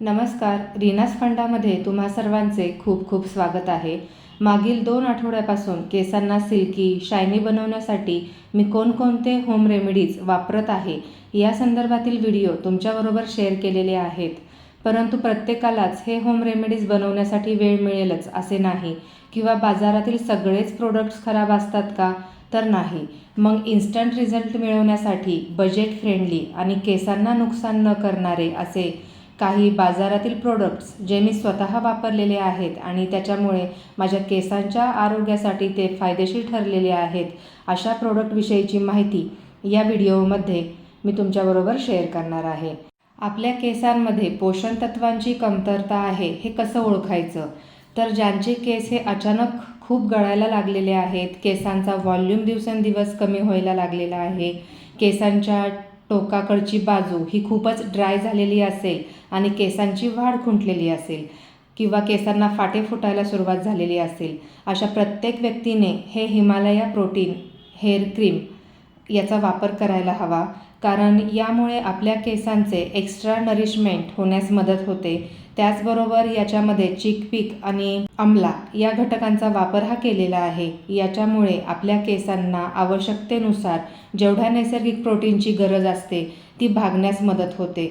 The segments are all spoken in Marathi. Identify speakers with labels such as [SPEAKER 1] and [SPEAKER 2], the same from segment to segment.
[SPEAKER 1] नमस्कार रीनास फंडामध्ये तुम्हा सर्वांचे खूप खूप स्वागत आहे. मागील दोन आठवड्यापासून केसांना सिल्की शायनी बनवण्यासाठी मी कोणकोणते होम रेमेडीज वापरत आहे या संदर्भातील व्हिडिओ तुमच्याबरोबर शेअर केलेले आहेत. परंतु प्रत्येकालाच हे होम रेमेडीज बनवण्यासाठी वेळ मिळेलच असे नाही किंवा बाजारातील सगळेच प्रोडक्ट्स खराब असतात का? तर नाही. मग इन्स्टंट रिझल्ट मिळवण्यासाठी बजेट फ्रेंडली आणि केसांना नुकसान न करणारे असे काही बाजारातील प्रोडक्ट्स जे मी स्वतः वापरलेले आहेत आणि त्याच्यामुळे माझ्या केसांच्या आरोग्यासाठी ते फायदेशीर ठरलेले आहेत अशा प्रोडक्टविषयीची माहिती या व्हिडिओमध्ये मी तुमच्याबरोबर शेअर करणार आहे. आपल्या केसांमध्ये पोषण तत्वांची कमतरता आहे हे कसं ओळखायचं? तर ज्यांचे केस हे अचानक खूप गळायला लागलेले आहेत केसांचा व्हॉल्यूम दिवसेंदिवस कमी व्हायला लागलेला आहे केसांच्या टोकाकडची बाजू ही खूपच ड्राय झालेली असेल आणि केसांची वाढ खुंटलेली असेल किंवा केसांना फाटे फुटायला सुरुवात झालेली असेल अशा प्रत्येक व्यक्तीने हे हिमालया प्रोटीन हेअर क्रीम याचा वापर करायला हवा. कारण यामुळे आपल्या केसांचे एक्स्ट्रा नरिशमेंट होण्यास मदत होते. त्याचबरोबर याच्यामध्ये चिकपीक आणि आमला या घटकांचा वापर हा केलेला आहे. याच्यामुळे आपल्या केसांना आवश्यकतेनुसार जेवढ्या नैसर्गिक प्रोटीनची गरज असते ती भागण्यास मदत होते.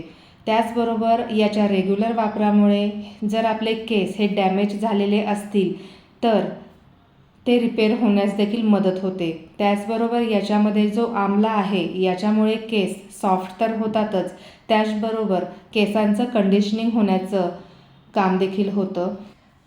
[SPEAKER 1] त्याचबरोबर याच्या रेग्युलर वापरामुळे जर आपले केस हे डॅमेज झालेले असतील तर ते रिपेअर होण्यास देखील मदत होते. त्याचबरोबर याच्यामध्ये जो आमला आहे याच्यामुळे केस सॉफ्ट तर होतातच. त्याचबरोबर केसांचं कंडिशनिंग होण्याचं काम देखील होतं.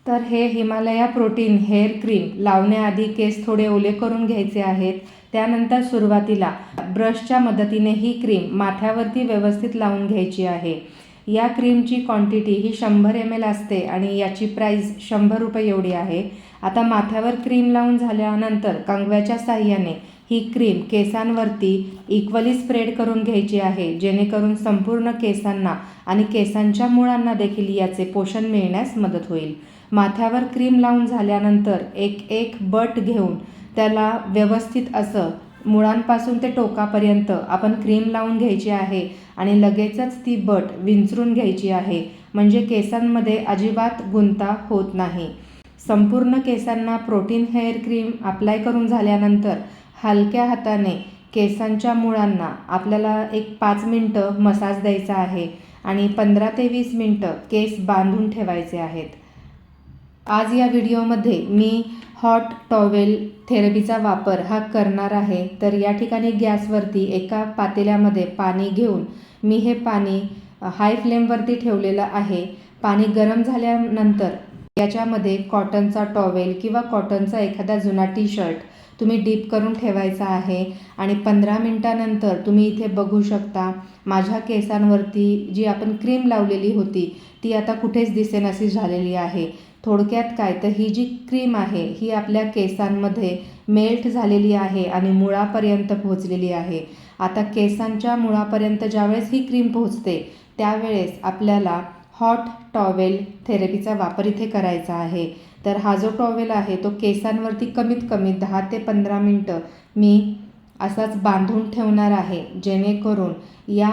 [SPEAKER 1] तर हे हिमालया प्रोटीन हेअर क्रीम लावण्याआधी केस थोडे ओले करून घ्यायचे आहेत. त्यानंतर सुरुवातीला ब्रशच्या मदतीने ही क्रीम माथ्यावरती व्यवस्थित लावून घ्यायची आहे. या क्रीमची क्वांटिटी ही शंभर एम एल असते आणि याची प्राईस शंभर रुपये एवढी आहे. आता माथ्यावर क्रीम लावून झाल्यानंतर कंगव्याच्या साह्याने ही क्रीम केसांवरती इक्वली स्प्रेड करून घ्यायची आहे जेणेकरून संपूर्ण केसांना आणि केसांच्या मुळांना देखील याचे पोषण मिळण्यास मदत होईल. माथ्यावर क्रीम लावून झाल्यानंतर एक एक बट घेऊन त्याला व्यवस्थित असं मुळांपासून ते टोकापर्यंत आपण क्रीम लावून घ्यायची आहे आणि लगेचच ती बट विंचरून घ्यायची आहे म्हणजे केसांमध्ये अजिबात गुंता होत नाही. संपूर्ण केसांना प्रोटीन हेअर क्रीम अप्लाय करून झाल्यानंतर हलक्या हाताने केसांच्या मुळांना आपल्याला एक पाच मिनटं मसाज द्यायचा आहे आणि पंधरा ते वीस मिनटं केस बांधून ठेवायचे आहेत. आज या व्हिडिओमध्ये मी हॉट टॉवेल थेरपीचा वापर हा करणार आहे. तर या ठिकाणी गॅसवरती एका पातेल्यामध्ये पाणी घेऊन मी हे पाणी हाय फ्लेमवरती ठेवलेलं आहे. पाणी गरम झाल्यानंतर याच्यामध्ये कॉटनचा टॉवेल किंवा कॉटनचा एखादा जुना टी शर्ट तुम्ही डीप करून ठेवायचा आहे आणि पंधरा मिनटानंतर तुम्ही इथे बघू शकता माझ्या केसांवरती जी आपण क्रीम लावलेली होती ती आता कुठेच दिसेनाशी झालेली आहे. थोडक्यात काय तर ही जी क्रीम आहे ही आपल्या केसांमध्ये मेल्ट झालेली आहे आणि मुळापर्यंत पोहोचलेली आहे. आता केसांच्या मुळापर्यंत ज्यावेळेस ही क्रीम पोहोचते त्यावेळेस आपल्याला हॉट टॉवेल थेरपीचा वापर इथे करायचा आहे. तर हा जो टॉवेल आहे तो केसांवरती कमीत कमी दहा ते पंधरा मिनटं मी असाच बांधून ठेवणार आहे जेणेकरून या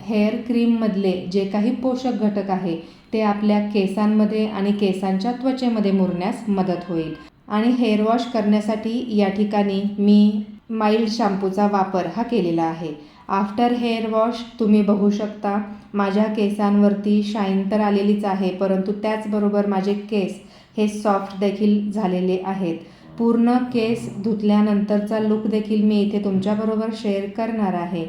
[SPEAKER 1] हेअर क्रीममधले जे काही पोषक घटक आहे ते आपल्या केसांमध्ये आणि केसांच्या त्वचेमध्ये मुरण्यास मदत होईल. आणि हेअर वॉश करण्यासाठी या ठिकाणी मी माइल्ड शॅम्पूचा वापर हा केलेला आहे. आफ्टर हेअर वॉश तुम्ही बघू शकता. माझ्या केसांवरती शाईन तर आलेलीच आहे परंतु त्याचबरोबर माझे केस हे सॉफ्ट देखील झालेले आहेत. पूर्ण केस धुतल्यानंतरचा लुक देखील मी इथे तुमच्याबरोबर शेअर करणार आहे.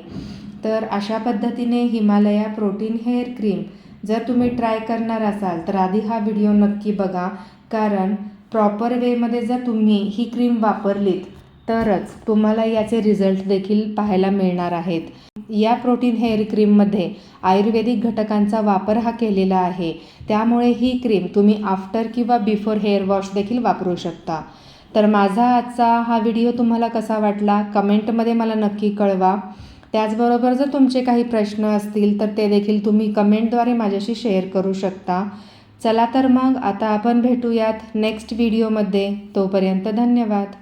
[SPEAKER 1] तर अशा पद्धतीने हिमालया प्रोटीन हेअर क्रीम जर तुम्ही ट्राय करणार असाल तर आधी हा व्हिडिओ नक्की बघा. कारण प्रॉपर वेमध्ये जर तुम्ही ही क्रीम वापरलीत तरच तुम्हाला याचे रिझल्ट देखील पाहायला मिळणार आहेत. या प्रोटीन हेअर क्रीममध्ये आयुर्वेदिक घटकांचा वापर हा केलेला आहे. त्यामुळे ही क्रीम तुम्ही आफ्टर किंवा बिफोर हेअर वॉश देखील वापरू शकता. तर माझा आजचा हा व्हिडिओ तुम्हाला कसा वाटला? कमेंटमध्ये मला नक्की कळवा. त्याचबरोबर जर तुमचे काही प्रश्न असतील तर ते देखील तुम्ही कमेंटद्वारे माझ्याशी शेअर करू शकता. चला तर मग आता आपण भेटूयात नेक्स्ट व्हिडिओमध्ये तोपर्यंत धन्यवाद.